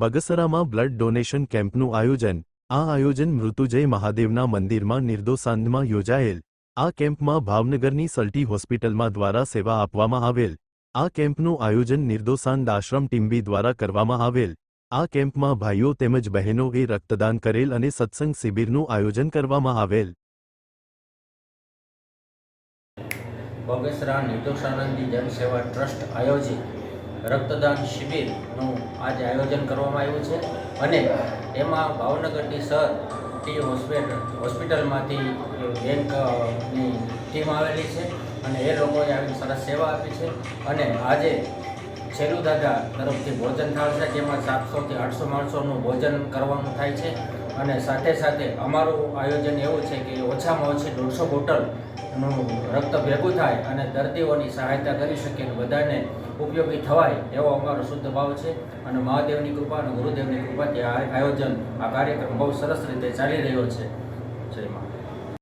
બગસરામાં blood donation કેમ્પનું આયોજન. આ આયોજન મૃત્યુજય મહાદેવના મંદિરમાં નિર્દોસાંધમાં યોજાયેલ. આ કેમ્પમાં ભાવનગરની સલ્ટી હોસ્પિટલમાં દ્વારા સેવા આપવામાં આવેલ. આ કેમ્પનું આયોજન નિર્દોસાંદ આશ્રમ ટીમ્બી દ્વારા કરવામાં આવેલ. આ કેમ્પમાં ભાઈઓ તેમજ બહેનોએ રક્તદાન કરેલ અને સત્સંગ શિબિરનું આયોજન કરવામાં આવેલ. બગસરા નિર્દોષાનંદી જનસેવા ટ્રસ્ટ આયોજિત રક્તદાન શિબિરનું આજે આયોજન કરવામાં આવ્યું છે અને એમાં ભાવનગરની સર ટી હોસ્પિટલ હોસ્પિટલમાંથી બેંકની ટીમ આવેલી છે અને એ લોકોએ આવી સરસ સેવા આપી છે અને આજે છેલ્લું દાદા તરફથી ભોજન થાળ છે જેમાં સાતસોથી આઠસો માણસોનું ભોજન કરવાનું થાય છે અને સાથે સાથે અમારું આયોજન એવું છે કે ઓછામાં ઓછી દોઢસો બોટલનું રક્ત ભેગું થાય અને દર્દીઓની સહાયતા કરી શકીએ અને બધાને ઉપયોગી થવાય એવો અમારો શુદ્ધ ભાવ છે. અને મહાદેવની કૃપા અને ગુરુદેવની કૃપાથી આ આયોજન આ કાર્યક્રમ બહુ સરસ રીતે ચાલી રહ્યો છે.